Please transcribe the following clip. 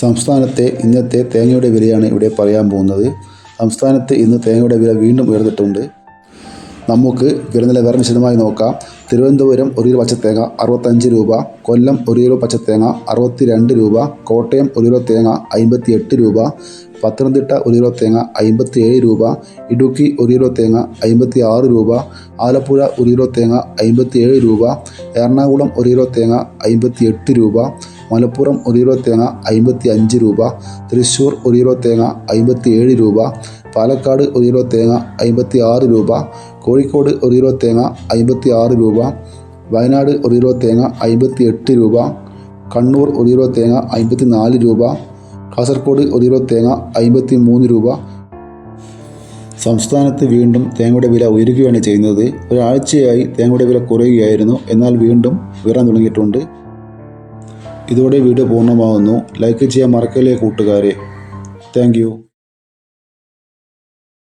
സംസ്ഥാനത്തെ ഇന്നത്തെ തേങ്ങയുടെ വിലയാണ് ഇവിടെ പറയാൻ പോകുന്നത്. സംസ്ഥാനത്ത് ഇന്ന് തേങ്ങയുടെ വില വീണ്ടും ഉയർന്നിട്ടുണ്ട്. നമുക്ക് വില നിലവാരം വിശദമായി നോക്കാം. തിരുവനന്തപുരം ഒരു കിലോ പച്ചത്തേങ്ങ അറുപത്തഞ്ച് രൂപ കൊല്ലം ഒരു കിലോ പച്ചത്തേങ്ങ അറുപത്തി രണ്ട് രൂപ കോട്ടയം ഒരു കിലോ തേങ്ങ അമ്പത്തി എട്ട് രൂപ പത്തനംതിട്ട ഒരു കിലോ തേങ്ങ അമ്പത്തി ഏഴ് രൂപ ഇടുക്കി ഒരു കിലോ തേങ്ങ അമ്പത്തി ആറ് രൂപ ആലപ്പുഴ ഒരു കിലോ തേങ്ങ അമ്പത്തി ഏഴ് രൂപ എറണാകുളം ഒരു കിലോ തേങ്ങ അമ്പത്തി എട്ട് രൂപ മലപ്പുറം ഒരു കിലോ തേങ്ങ അമ്പത്തി അഞ്ച് രൂപ തൃശ്ശൂർ ഒരു കിലോ തേങ്ങ അമ്പത്തി ഏഴ് രൂപ പാലക്കാട് ഒരു കിലോ തേങ്ങ അമ്പത്തി ആറ് രൂപ കോഴിക്കോട് ഒരു കിലോ തേങ്ങ അമ്പത്തി ആറ് രൂപ വയനാട് ഒരു കിലോ തേങ്ങ അമ്പത്തി എട്ട് രൂപ കണ്ണൂർ ഒരു കിലോ തേങ്ങ അമ്പത്തി നാല് രൂപ കാസർഗോഡ് ഒരു കിലോ തേങ്ങ അമ്പത്തി മൂന്ന് രൂപ. സംസ്ഥാനത്ത് വീണ്ടും തേങ്ങയുടെ വില ഉയരുകയാണ് ചെയ്യുന്നത്. ഒരാഴ്ചയായി തേങ്ങയുടെ വില കുറയുകയായിരുന്നു. എന്നാൽ വീണ്ടും ഉയരാൻ തുടങ്ങിയിട്ടുണ്ട്. ഇതോടെ വീഡിയോ പൂർണമാകുന്നു ലൈക്ക് ചെയ്യാൻ മറക്കല്ലേ കൂട്ടുകാരെ. താങ്ക്